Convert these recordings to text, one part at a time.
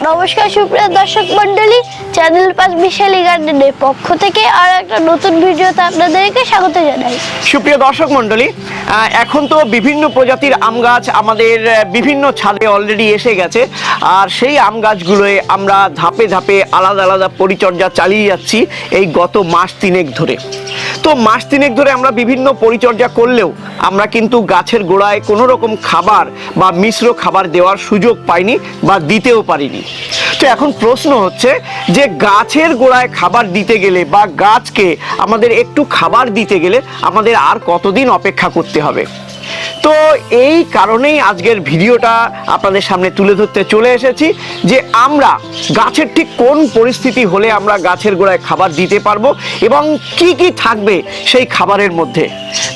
নমস্কার সুপ্রিয় দর্শক মন্ডলী চ্যানেল পাঁচ বিশালী গার্ডেনের পক্ষ থেকে আর একটা নতুন ভিডিওতে আপনাদেরকে স্বাগত জানাই। সুপ্রিয় দর্শক মণ্ডলী আহ, এখন তো বিভিন্ন প্রজাতির আম গাছ আমাদের বিভিন্ন ছাদে অলরেডি এসে গেছে। আর সেই আম গাছগুলোয় আমরা ধাপে ধাপে আলাদা আলাদা পরিচর্যা চালিয়ে যাচ্ছি এই গত মাস তিনেক ধরে। তো মাস তিনেক ধরে আমরা বিভিন্ন পরিচর্যা করলেও আমরা কিন্তু গাছের গোড়ায় কোনো রকম খাবার বা মিশ্র খাবার দেওয়ার সুযোগ পাইনি বা দিতেও পারিনি। তো এখন প্রশ্ন হচ্ছে যে গাছের গোড়ায় খাবার দিতে গেলে বা গাছকে আমাদের একটু খাবার দিতে গেলে আমাদের আর কতদিন অপেক্ষা করতে হবে? তো এই কারণেই আজকের ভিডিওটা আপনাদের সামনে তুলে ধরতে চলে এসেছি যে আমরা গাছের ঠিক কোন পরিস্থিতি হলে আমরা গাছের গোড়ায় খাবার দিতে পারব এবং কি কি থাকবে সেই খাবারের মধ্যে।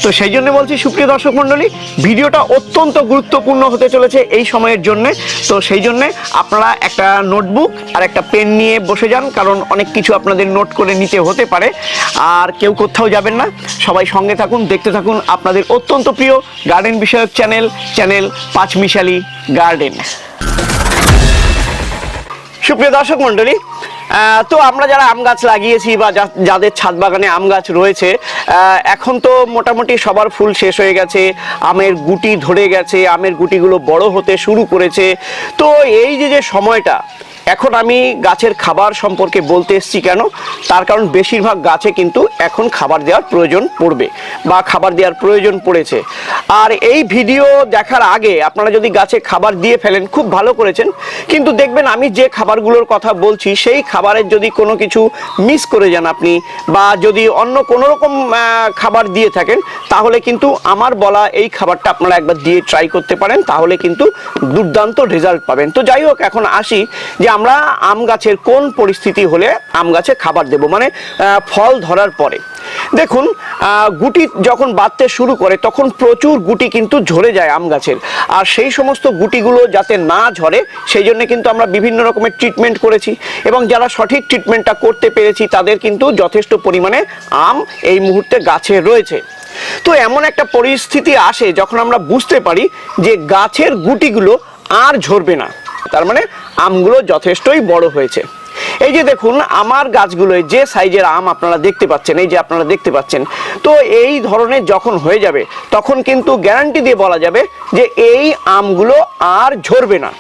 তো সেই জন্য বলছি, সুপ্রিয় দর্শক মণ্ডলী, ভিডিওটা অত্যন্ত গুরুত্বপূর্ণ হতে চলেছে এই সময়ের জন্যে। তো সেই জন্য আপনারা একটা নোটবুক আর একটা পেন নিয়ে বসে যান, কারণ অনেক কিছু আপনাদের নোট করে নিতে হতে পারে। আর কেউ কোথাও যাবেন না। সবাই সঙ্গে থাকুন, দেখতে থাকুন। আপনাদের অত্যন্ত প্রিয় গার্ডেন বিষয়ক চ্যানেল চ্যানেল পাঁচমিশালি গার্ডেন। সুপ্রিয় দর্শক মণ্ডলী আহ, তো আমরা যারা আম গাছ লাগিয়েছি বা যাদের ছাদ বাগানে আম গাছ রয়েছে এখন তো মোটামুটি সবার ফুল শেষ হয়ে গেছে আমের গুটি ধরে গেছে আমের গুটিগুলো বড় হতে শুরু করেছে। তো এই যে যে সময়টা এখন আমি গাছের খাবার সম্পর্কে বলতে এসেছি কেন? তার কারণ বেশিরভাগ গাছে কিন্তু এখন খাবার দেওয়ার প্রয়োজন পড়বে বা খাবার দেওয়ার প্রয়োজন পড়েছে। আর এই ভিডিও দেখার আগে আপনারা যদি গাছে খাবার দিয়ে ফেলেন, খুব ভালো করেছেন। কিন্তু দেখবেন আমি যে খাবারগুলোর কথা বলছি, সেই খাবারের যদি কোনো কিছু মিস করে যান আপনি বা যদি অন্য কোনো রকম খাবার দিয়ে থাকেন, তাহলে কিন্তু আমার বলা এই খাবারটা আপনারা একবার দিয়ে ট্রাই করতে পারেন, তাহলে কিন্তু দুর্দান্ত রেজাল্ট পাবেন। তো যাই হোক, এখন আসি যে আমরা আম গাছের কোন পরিস্থিতি হলে আম গাছে খাবার দেব? মানে ফল ধরার পরে। দেখুন গুটি যখন বাঁধতে শুরু করে, তখন প্রচুর গুটি কিন্তু ঝরে যায় আম গাছের। আর সেই সমস্ত গুটিগুলো যাতে না ঝরে, সেই জন্য কিন্তু আমরা বিভিন্ন রকমের ট্রিটমেন্ট করেছি। এবং যারা সঠিক ট্রিটমেন্টটা করতে পেরেছি, তাদের কিন্তু যথেষ্ট পরিমাণে আম এই মুহূর্তে গাছে রয়েছে। তো এমন একটা পরিস্থিতি আসে যখন আমরা বুঝতে পারি যে গাছের গুটিগুলো আর ঝরবে না। তার মানে আমগুলো যথেষ্টই বড় হয়েছে। এই যে দেখুন, আমার গাছগুলোয় যে সাইজের আম আপনারা দেখতে পাচ্ছেন, এই যে আপনারা দেখতে পাচ্ছেন, তো এই ধরনের যখন হয়ে যাবে, তখন কিন্তু গ্যারান্টি দিয়ে বলা যাবে যে এই আমগুলো আর ঝরবে না।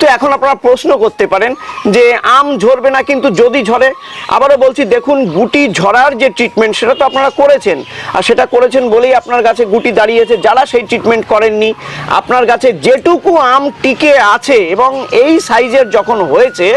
তো এখন আপনারা প্রশ্ন করতে পারেন যে আম ঝরবে না কিন্তু যদি ঝরে, আবারও বলছি দেখুন, গুটি ঝরার যে ট্রিটমেন্ট সেটা তো আপনারা করেছেন। আর সেটা করেছেন বলেই আপনার গাছে গুটি দাঁড়িয়েছে, যারা সেই ট্রিটমেন্ট করেননি। আপনার গাছে যেটুকু আম টিকে আছে এবং এই সাইজের যখন হয়েছে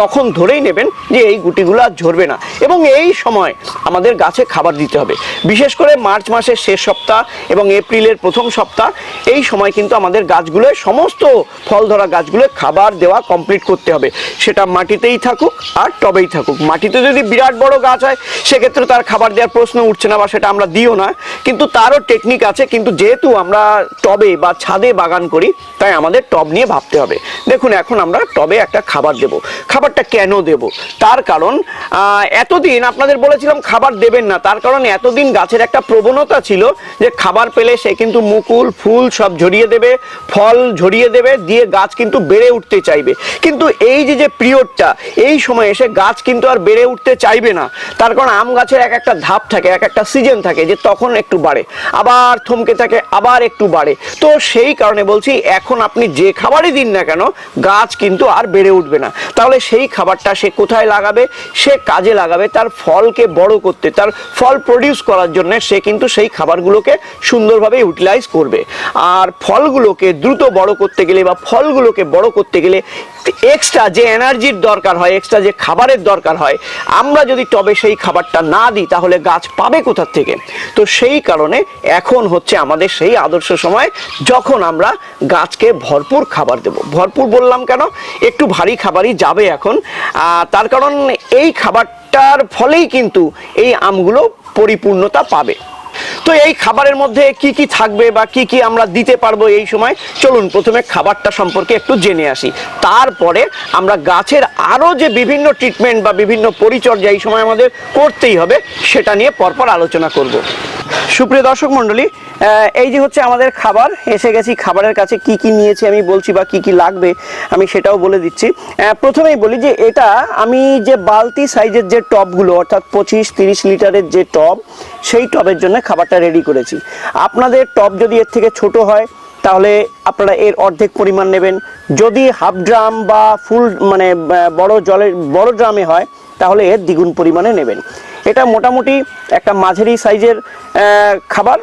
তখন ধরেই নেবেন যে এই গুটিগুলো আর ঝরবে না। এবং এই সময় আমাদের গাছে খাবার দিতে হবে। বিশেষ করে মার্চ মাসের শেষ সপ্তাহ এবং এপ্রিলের প্রথম সপ্তাহ, এই সময় কিন্তু আমাদের গাছগুলোয় সমস্ত ফল ধরা গাছগুলো খাবার দেওয়া কমপ্লিট করতে হবে। সেটা মাটিতেই থাকুক আর টবেই থাকুক। মাটিতে যদি বিরাট বড় গাছ হয়, সেক্ষেত্রে তার খাবার দেওয়ার প্রশ্ন উঠছে না বা সেটা আমরা দিও না। কিন্তু তারও টেকনিক আছে, কিন্তু যেহেতু আমরা টবে বা ছাদে বাগান করি, তাই আমাদের টব নিয়ে ভাবতে হবে। দেখুন, এখন আমরা টবে একটা খাবার দেব। খাবারটা কেন দেব? তার কারণ এতদিন আপনাদের বলেছিলাম খাবার দেবেন না। তার কারণ এতদিন গাছের একটা প্রবণতা ছিল যে খাবার পেলে সে কিন্তু মুকুল, ফুল সব ঝরিয়ে দেবে, ফল ঝরিয়ে দেবে, দিয়ে গাছ কিন্তু বেড়ে উঠতে চাইবে। কিন্তু এই যে যে পিরিয়ডটা, এই সময় এসে গাছ কিন্তু আর বেড়ে উঠতে চাইবে না। তার কারণ আম গাছের এক একটা ধাপ থাকে, এক একটা সিজন থাকে যে তখন একটু বাড়ে, আবার থমকে থাকে, আবার একটু বাড়ে। তো সেই কারণে বলছি, এখন আপনি যে খাবারই দিন না কেন, গাছ কিন্তু আর বেড়ে উঠবে না। তাহলে সেই খাবারটা সে কোথায় লাগাবে, সে কাজে লাগাবে, তার ফলকে বড় করতে, তার ফল প্রডিউস করার জন্য সে কিন্তু সেই খাবারগুলোকে সুন্দরভাবে ইউটিলাইজ করবে। আর ফলগুলোকে দ্রুত বড় করতে গেলে বা ফলগুলোকে বড় করতে গেলে এক্সট্রা যে এনার্জির দরকার হয় এক্সট্রা যে খাবারের দরকার হয়, আমরা যদি টবে সেই খাবারটা না দিই, তাহলে গাছ পাবে কোথার থেকে? তো সেই কারণে এখন হচ্ছে আমাদের সেই আদর্শ সময়, যখন আমরা গাছকে ভরপুর খাবার দেব। ভরপুর বললাম কেন? একটু ভারী খাবারই যাবে এখন তার কারণ এই খাবারটার ফলেই কিন্তু এই আমগুলো পরিপূর্ণতা পাবে। তো এই খাবারের মধ্যে কি কি থাকবে বা কি কি আমরা দিতে পারব এই সময়? চলুন, প্রথমে খাবারটা সম্পর্কে একটু জেনে আসি। তারপরে আমরা গাছের আরও যে বিভিন্ন ট্রিটমেন্ট বা বিভিন্ন পরিচর্যা এই সময় আমাদের করতেই হবে, সেটা নিয়ে পরপর আলোচনা করব। সুপ্রিয় দর্শক মণ্ডলী এই যে হচ্ছে আমাদের খাবার, এসে গেছি খাবারের কাছে, কি কি নিয়েছি আমি বলছি বা কি কি লাগবে, আমি সেটাও বলে দিচ্ছি। প্রথমেই বলি যে এটা আমি যে বালতি সাইজের যে টবগুলো অর্থাৎ পঁচিশ তিরিশ লিটারের যে টব সেই টবের জন্য খাবারটা রেডি করেছি। আপনাদের টব যদি এর থেকে ছোট হয়, তাহলে আপনারা এর অর্ধেক পরিমাণ নেবেন। যদি হাফ ড্রাম বা ফুল মানে বড় জলের, বড় ড্রামে হয়, তাহলে এর দ্বিগুণ পরিমাণে নেবেন। এটা মোটামুটি একটা মাঝারি সাইজের খাবার।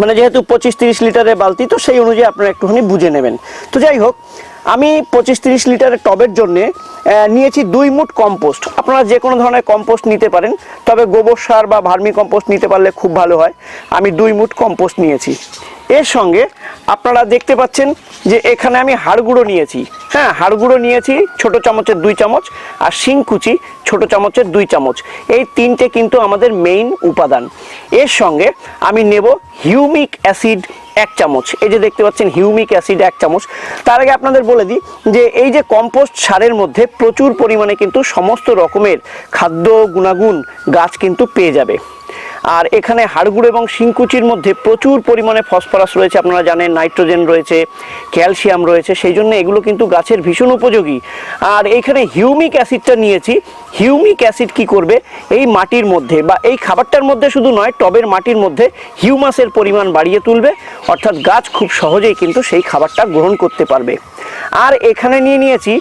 মানে যেহেতু পঁচিশ তিরিশ লিটারের বালতি, তো সেই অনুযায়ী আপনারা একটুখানি বুঝে নেবেন। তো যাই হোক, আমি পঁচিশ তিরিশ লিটারের টবের জন্যে নিয়েছি দুই মুট কম্পোস্ট। আপনারা যে কোনো ধরনের কম্পোস্ট নিতে পারেন, তবে গোবর সার বা ভার্মি কম্পোস্ট নিতে পারলে খুব ভালো হয়। আমি দুই মুট কম্পোস্ট নিয়েছি। এর সঙ্গে আপনারা দেখতে পাচ্ছেন যে এখানে আমি হাড় গুঁড়ো নিয়েছি। হ্যাঁ হাড় গুঁড়ো নিয়েছি, ছোট চামচের দুই চামচ আর শিংকুচি ছোট চামচের দুই চামচ। এই তিনটে কিন্তু আমাদের মেইন উপাদান। এর সঙ্গে আমি নেব হিউমিক অ্যাসিড এক চামচ। এই যে দেখতে পাচ্ছেন হিউমিক অ্যাসিড এক চামচ। তার আগে আপনাদের বলে দিই যে এই যে কম্পোস্ট সারের মধ্যে প্রচুর পরিমাণে কিন্তু সমস্ত রকমের খাদ্য গুণাগুণ গাছ কিন্তু পেয়ে যাবে। আর এখানে হাড়গুড় এবং শিংকুচির মধ্যে প্রচুর পরিমাণে ফসফরাস রয়েছে, আপনারা জানেন, নাইট্রোজেন রয়েছে, ক্যালসিয়াম রয়েছে, সেই জন্য এগুলো কিন্তু গাছের ভীষণ উপযোগী। আর এইখানে হিউমিক অ্যাসিডটা নিয়েছি। হিউমিক অ্যাসিড কি করবে? এই মাটির মধ্যে বা এই খাবারটার মধ্যে শুধু নয়, টবের মাটির মধ্যে হিউমাসের পরিমাণ বাড়িয়ে তুলবে। অর্থাৎ গাছ খুব সহজেই কিন্তু সেই খাবারটা গ্রহণ করতে পারবে। আর এখানে নিয়ে নিয়েছি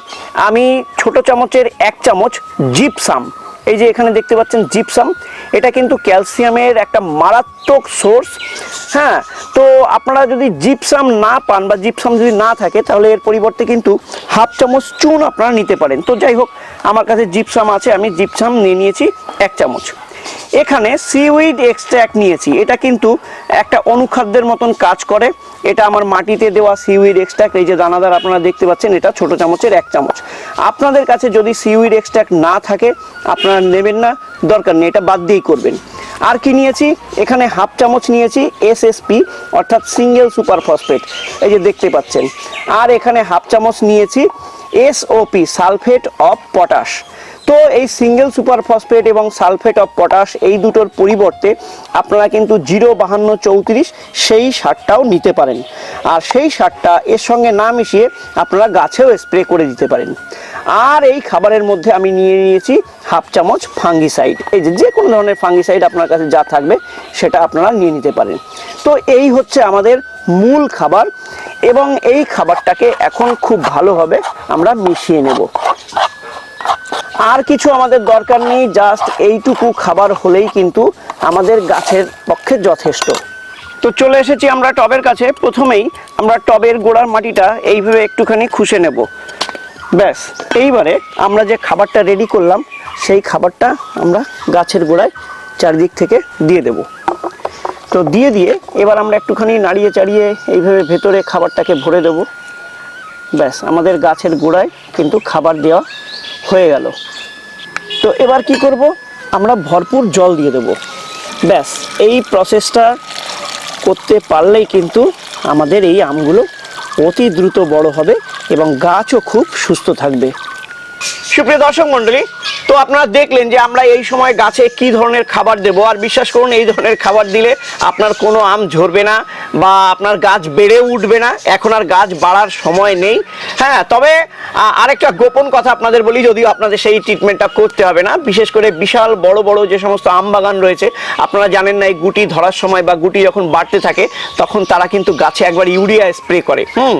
আমি ছোট চামচের এক চামচ জিপসাম। এই যে এখানে দেখতে পাচ্ছেন জিপসাম এটা কিন্তু ক্যালসিয়ামের একটা মারাত্মক সোর্স। হ্যাঁ তো আপনারা যদি জিপসাম না পান বা জিপসাম যদি না থাকে, তাহলে এর পরিবর্তে কিন্তু হাফ চামচ চুন আপনারা নিতে পারেন। তো যাই হোক, আমার কাছে জিপসাম আছে, আমি জিপসাম নিয়ে নিয়েছি এক চামচ। এখানে সিউইড এক্সট্র্যাক্ট নিয়েছি। এটা কিন্তু একটা অনুখাদ্যের মতন কাজ করে। এটা আমার মাটিতে দেওয়া সিউইড এক্সট্র্যাক্ট এই যে দানাদার আপনারা দেখতে পাচ্ছেন, এটা ছোট চামচের এক চামচ। আপনাদের কাছে যদি সিউইড এক্সট্র্যাক্ট না থাকে, আপনারা নেবেন না। দরকার নেই, এটা বাদ দিয়েই করবেন। আর কি নিয়েছি? এখানে হাফ চামচ নিয়েছি এসএসপি অর্থাৎ সিঙ্গেল সুপার ফসফেট এই যে দেখতে পাচ্ছেন। আর এখানে হাফ চামচ নিয়েছি এসওপি সালফেট অফ পটাশ তো এই সিঙ্গেল সুপার ফসফেট এবং সালফেট অফ পটাশ এই দুটোর পরিবর্তে আপনারা কিন্তু জিরো বাহান্ন চৌত্রিশ সেই সারটাও নিতে পারেন। আর সেই সারটা এর সঙ্গে না মিশিয়ে আপনারা গাছেও স্প্রে করে দিতে পারেন। আর এই খাবারের মধ্যে আমি নিয়ে নিয়েছি হাফ চামচ ফাঙ্গিসাইড। এই যে যে কোনো ধরনের ফাঙ্গিসাইড আপনার কাছে যা থাকবে, সেটা আপনারা নিয়ে নিতে পারেন। তো এই হচ্ছে আমাদের মূল খাবার এবং এই খাবারটাকে এখন খুব ভালোভাবে আমরা মিশিয়ে নেব। আর কিছু আমাদের দরকার নেই জাস্ট এইটুকু খাবার হলেই কিন্তু আমাদের গাছের পক্ষে যথেষ্ট। তো চলে এসেছি আমরা টবের কাছে। প্রথমেই আমরা টবের গোড়ার মাটিটা এইভাবে একটুখানি খুশে নেব। ব্যাস, এইবারে আমরা যে খাবারটা রেডি করলাম, সেই খাবারটা আমরা গাছের গোড়ায় চারিদিক থেকে দিয়ে দেব। তো দিয়ে দিয়ে এবার আমরা একটুখানি নাড়িয়ে চাড়িয়ে এইভাবে ভেতরে খাবারটাকে ভরে দেব। ব্যাস, আমাদের গাছের গোড়ায় কিন্তু খাবার দেওয়া হয়ে গেল। তো এবার কি করব? আমরা ভরপুর জল দিয়ে দেব। ব্যাস, এই প্রসেসটা করতে পারলেই কিন্তু আমাদের এই আমগুলো অতি দ্রুত বড় হবে। এবং গাছও খুব সুস্থ থাকবে। সুপ্রিয় দর্শক মণ্ডলী তো আপনারা দেখলেন যে আমরা এই সময় গাছে কি ধরনের খাবার দেব। আর বিশ্বাস করুন, এই ধরনের খাবার দিলে আপনার কোনো আম ঝরবে না বা আপনার গাছ বেড়ে উঠবে না। এখন আর গাছ বাড়ার সময় নেই। হ্যাঁ তবে আরেকটা গোপন কথা আপনাদের বলি, যদিও আপনাদের সেই ট্রিটমেন্টটা করতে হবে না। বিশেষ করে বিশাল, বড় বড় যে সমস্ত আম বাগান রয়েছে, আপনারা জানেন না এই গুটি ধরার সময় বা গুটি যখন বাড়তে থাকে, তখন তারা কিন্তু গাছে একবার ইউরিয়া স্প্রে করে। হুম,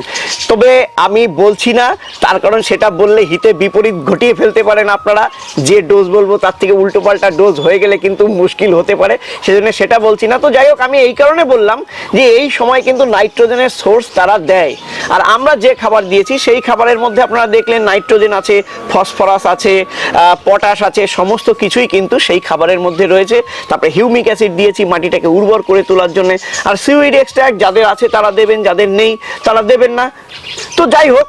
তবে আমি বলছি না, তার কারণ সেটা বললে হিতে বিপরীত ঘটিয়ে ফেলতে পারেন আপনারা। যে ডোজ বলব, তার থেকে উল্টো পাল্টা ডোজ হয়ে গেলে কিন্তু মুশকিল হতে পারে। সেজন্য সেটা বলছি না। তো যাই হোক, আমি এই কারণে বললাম যে এই সময় কিন্তু নাইট্রোজেনের সোর্স তারা দেয়। আর আমরা যে খাবার দিয়েছি, সেই খাবারের মধ্যে আপনারা দেখলেন নাইট্রোজেন আছে ফসফরাস আছে পটাশ আছে, সমস্ত কিছুই কিন্তু সেই খাবারের মধ্যে রয়েছে। তারপরে হিউমিক অ্যাসিড দিয়েছি, মাটিটাকে উর্বর করে তোলার জন্য। আর সিউইড এক্সট্রাক্ট যাদের আছে, তারা দেবেন, যাদের নেই, তারা দেবেন না। তো যাই হোক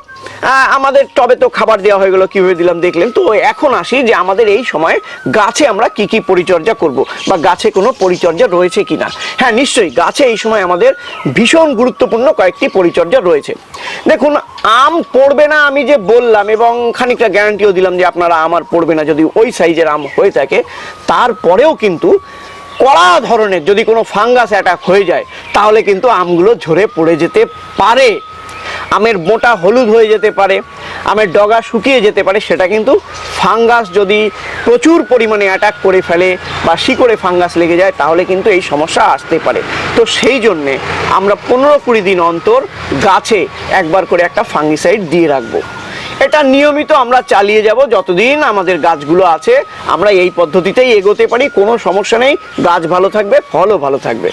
আমাদের টবে তো খাবার দেওয়া হয়ে গেলো, কীভাবে দিলাম দেখলেন? তো এখন আসি যে আমাদের এই সময় গাছে আমরা কি কি পরিচর্যা করব বা গাছে কোনো পরিচর্যা রয়েছে কিনা। হ্যাঁ নিশ্চয়ই গাছে এই সময় আমাদের ভীষণ গুরুত্বপূর্ণ কয়েকটি পরিচর্যা রয়েছে। দেখুন, আম পড়বে না আমি যে বললাম, এবং খানিকটা গ্যারান্টিও দিলাম যে আপনারা আমার পড়বে না। যদি ওই সাইজের আম হয়ে থাকে, তারপরেও কিন্তু কড়া ধরনের যদি কোনো ফাঙ্গাস অ্যাটাক হয়ে যায়, তাহলে কিন্তু আমগুলো ঝরে পড়ে যেতে পারে। আমের মোটা হলুদ হয়ে যেতে পারে, আমের ডগা শুকিয়ে যেতে পারে, সেটা কিন্তু ফাঙ্গাস যদি প্রচুর পরিমাণে অ্যাটাক করে ফেলে বা শিকড়ে ফাঙ্গাস লেগে যায়, তাহলে কিন্তু এই সমস্যা আসতে পারে। তো সেই জন্যে আমরা পনেরো কুড়ি দিন অন্তর গাছে একবার করে একটা ফাঙ্গিসাইড দিয়ে রাখব। এটা নিয়মিত আমরা চালিয়ে যাব, যতদিন আমাদের গাছগুলো আছে, আমরা এই পদ্ধতিতেই এগোতে পারি, কোনো সমস্যা নেই, গাছ ভালো থাকবে, ফলও ভালো থাকবে।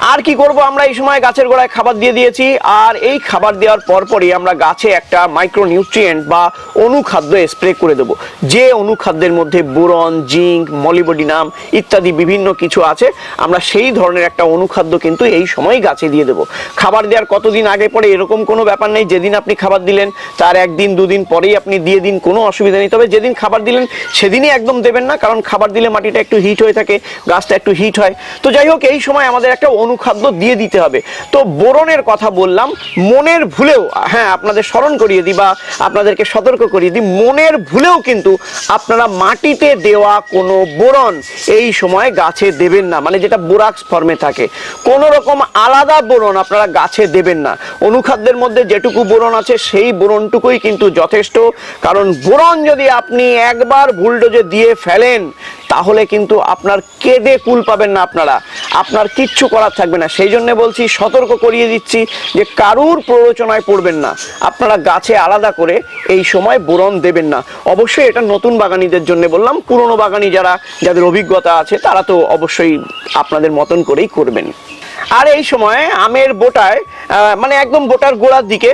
আর কি করব? আমরা এই সময় গাছের গোড়ায় খাবার দিয়ে দিয়েছি। আর এই খাবার দেওয়ার পরপরই আমরা গাছে একটা মাইক্রো নিউট্রিয়েন্ট বা অনুখাদ্য স্প্রে করে দেবো। যে অনুখাদ্যের মধ্যে বোরন, জিঙ্ক মলিবডিনাম ইত্যাদি বিভিন্ন কিছু আছে, আমরা সেই ধরনের একটা অনুখাদ্য কিন্তু এই সময় গাছে দিয়ে দেবো। খাবার দেওয়ার কতদিন আগে পরে এরকম কোনো ব্যাপার নেই, যেদিন আপনি খাবার দিলেন, তার একদিন, দুদিন পরেই আপনি দিয়ে দিন, কোনো অসুবিধা নেই। তবে যেদিন খাবার দিলেন, সেদিনই একদম দেবেন না, কারণ খাবার দিলে মাটিটা একটু হিট হয়ে থাকে, গাছটা একটু হিট হয়। তো যাই হোক, এই সময় আমাদের একটা অনুখাদ্য দিয়ে দিতে হবে। তো বোরনের কথা বললাম, মনের ভুলেও হ্যাঁ আপনাদের স্মরণ করিয়ে দিই বা আপনাদেরকে সতর্ক করিয়ে দিই, মনের ভুলেও কিন্তু আপনারা মাটিতে দেওয়া কোনো বোরন এই সময় গাছে দেবেন না। মানে যেটা বোরাক্স ফর্মে থাকে। কোনো রকম আলাদা বোরন আপনারা গাছে দেবেন না। অনুখাদ্যের মধ্যে যেটুকু বোরন আছে, সেই বোরনটুকুই কিন্তু যথেষ্ট। কারণ বোরন যদি আপনি একবার ভুলডোজে দিয়ে ফেলেন তাহলে কিন্তু আপনার কেঁদে কুল পাবেন না আপনারা। আপনার কিচ্ছু করার থাকবে না। সেই জন্য বলছি, সতর্ক করিয়ে দিচ্ছি যে কারুর প্ররোচনায় পড়বেন না। আপনারা গাছে আলাদা করে এই সময় বোরন দেবেন না। অবশ্যই এটা নতুন বাগানিদের জন্য বললাম। পুরনো বাগানি যারা, যাদের অভিজ্ঞতা আছে, তারা তো অবশ্যই আপনাদের মতন করেই করবেন। আর এই সময় আমের বোটায় মানে একদম বোটার গোড়ার দিকে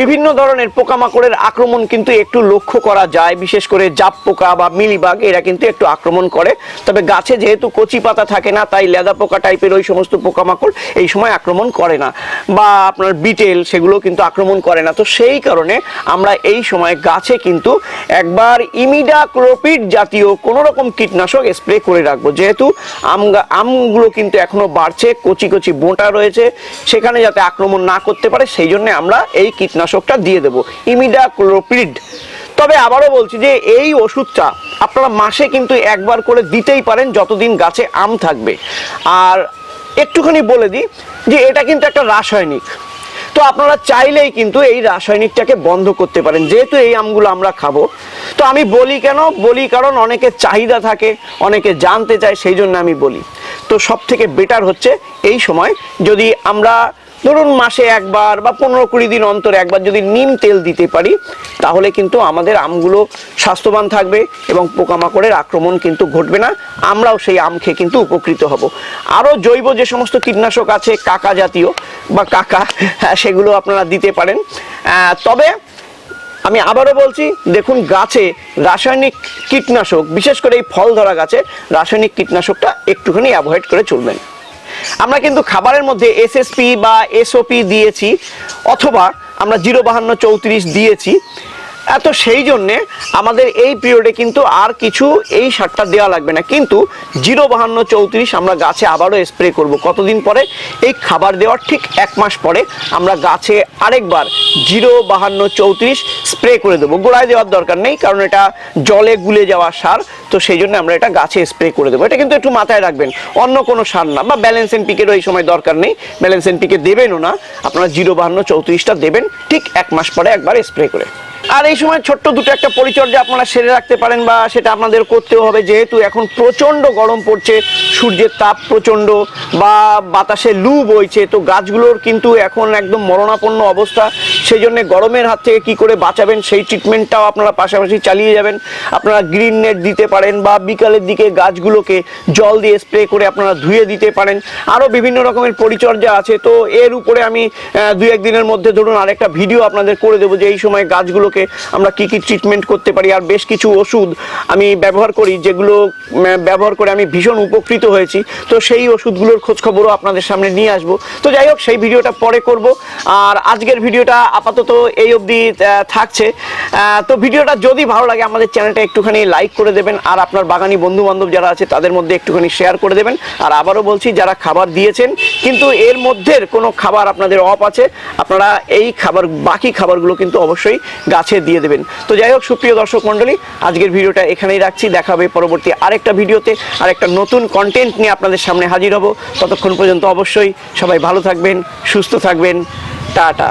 বিভিন্ন ধরনের পোকামাকড়ের আক্রমণ কিন্তু একটু লক্ষ্য করা যায়। বিশেষ করে জাপ পোকা বা মিলিবাগ, এরা কিন্তু একটু আক্রমণ করে। তবে গাছে যেহেতু কচি পাতা থাকে না, তাই লেদা পোকা টাইপের ওই সমস্ত পোকামাকড় এই সময় আক্রমণ করে না। বা আপনার বিটেল, সেগুলো কিন্তু আক্রমণ করে না। তো সেই কারণে আমরা এই সময় গাছে কিন্তু একবার ইমিডাক্লোপিড জাতীয় কোনো রকম কীটনাশক স্প্রে করে রাখব। যেহেতু আম আমগুলো কিন্তু এখনও বাড়ছে, কচি কচি বোঁটা রয়েছে, সেখানে যাতে আক্রমণ না করতে পারে, সেই জন্য আমরা এই কীটনাশকটা দিয়ে দেবো ইমিডাক্লোপিড তবে আবারও বলছি যে এই ওষুধটা আপনারা মাসে কিন্তু একবার করে দিতেই পারেন যতদিন গাছে আম থাকবে। আর একটুখানি বলে দিই যে এটা কিন্তু একটা রাসায়নিক তো আপনারা চাইলেই কিন্তু এই রাসায়নিকটাকে বন্ধ করতে পারেন। যেহেতু এই আমগুলো আমরা খাব। তো আমি বলি কেন? বলি কারণ অনেকে চাহিদা থাকে, অনেকে জানতে চায়, সেই জন্য আমি বলি। তো সব থেকে বেটার হচ্ছে এই সময় যদি আমরা ধরুন মাসে একবার বা পনেরো কুড়ি দিন অন্তর একবার যদি নিম তেল দিতে পারি তাহলে কিন্তু আমাদের আমগুলো স্বাস্থ্যবান থাকবে এবং পোকামাকড়ের আক্রমণ কিন্তু ঘটবে না। আমরাও সেই আম খেয়ে কিন্তু উপকৃত হব। আরও জৈব যে সমস্ত কীটনাশক আছে কাকা জাতীয় বা কাকা হ্যাঁ, সেগুলো আপনারা দিতে পারেন। তবে আমি আবারও বলছি দেখুন গাছে রাসায়নিক কীটনাশক বিশেষ করে এই ফল ধরা গাছে রাসায়নিক কীটনাশকটা একটুখানি অ্যাভয়েড করে চলবেন। আমরা কিন্তু খাবারের মধ্যে এসএসপি বা এসওপি দিয়েছি অথবা আমরা জিরো বাহান্ন চৌত্রিশ দিয়েছি। এত সেই জন্যে আমাদের এই পিরিয়ডে কিন্তু আর কিছু এই সারটা দেওয়া লাগবে না। কিন্তু জিরো বাহান্ন চৌত্রিশ আমরা গাছে আবারও স্প্রে করব। কতদিন পরে? এই খাবার দেওয়ার ঠিক এক মাস পরে আমরা গাছে আরেকবার জিরো বাহান্ন চৌত্রিশ স্প্রে করে দেবো। গোড়ায় দেওয়ার দরকার নেই, কারণ এটা জলে গুলে যাওয়া সার, তো সেই জন্য আমরা এটা গাছে স্প্রে করে দেবো। এটা কিন্তু একটু মাথায় রাখবেন, অন্য কোনো সার না। বা ব্যালেন্স এন পিকেরও এই সময় দরকার নেই। ব্যালেন্স এন পিকে দেবেনও না। আপনারা জিরো বাহান্ন চৌত্রিশটা দেবেন ঠিক এক মাস পরে একবার স্প্রে করে। আর এই সময় ছোট্ট দুটো একটা পরিচর্যা আপনারা সেরে রাখতে পারেন বা সেটা আপনাদের করতেও হবে। যেহেতু এখন প্রচণ্ড গরম পড়ছে, সূর্যের তাপ প্রচণ্ড বা বাতাসে লু বইছে, তো গাছগুলোর কিন্তু এখন একদম মরণাপন্ন অবস্থা। সেই জন্য গরমের হাত থেকে কি করে বাঁচাবেন সেই ট্রিটমেন্টটাও আপনারা পাশাপাশি চালিয়ে যাবেন। আপনারা গ্রিন নেট দিতে পারেন বা বিকালের দিকে গাছগুলোকে জল দিয়ে স্প্রে করে আপনারা ধুয়ে দিতে পারেন। আরও বিভিন্ন রকমের পরিচর্যা আছে, তো এর উপরে আমি দু একদিনের মধ্যে ধরুন আরেকটা ভিডিও আপনাদের করে দেবো যে এই সময় গাছগুলোকে আমরা কি কি ট্রিটমেন্ট করতে পারি আর বেশ কিছু ওষুধ আমি ব্যবহার করি যেগুলো ব্যবহার করে আমি ভীষণ উপকৃত হয়েছি। তো সেই ওষুধগুলোর খোঁজ খবরও আপনাদের সামনে নিয়ে আসব। তো যাই হোক, সেই ভিডিওটা পরে করব। আর আজকের ভিডিওটা আপাতত এই অবধি থাকছে। তো ভিডিওটা যদি ভালো লাগে আমাদের চ্যানেলটা একটুখানি লাইক করে দেবেন। আর আপনার বাগানি বন্ধু বান্ধব যারা আছে, তাদের মধ্যে একটুখানি শেয়ার করে দেবেন। আর আবারও বলছি, যারা খাবার দিয়েছেন, কিন্তু এর মধ্যে কোনো খাবার আপনাদের অফ আছে, আপনারা এই খাবার, বাকি খাবারগুলো কিন্তু অবশ্যই গাছে দিয়ে দেবেন। তো যাই হোক, সুপ্রিয় দর্শক মণ্ডলী, আজকের ভিডিওটা এখানেই রাখছি। দেখা হবে পরবর্তী আরেকটা ভিডিওতে। আরেকটা নতুন কন্টেন্ট নিয়ে আপনাদের সামনে হাজির হব। ততক্ষণ পর্যন্ত অবশ্যই সবাই ভালো থাকবেন, সুস্থ থাকবেন। টাটা।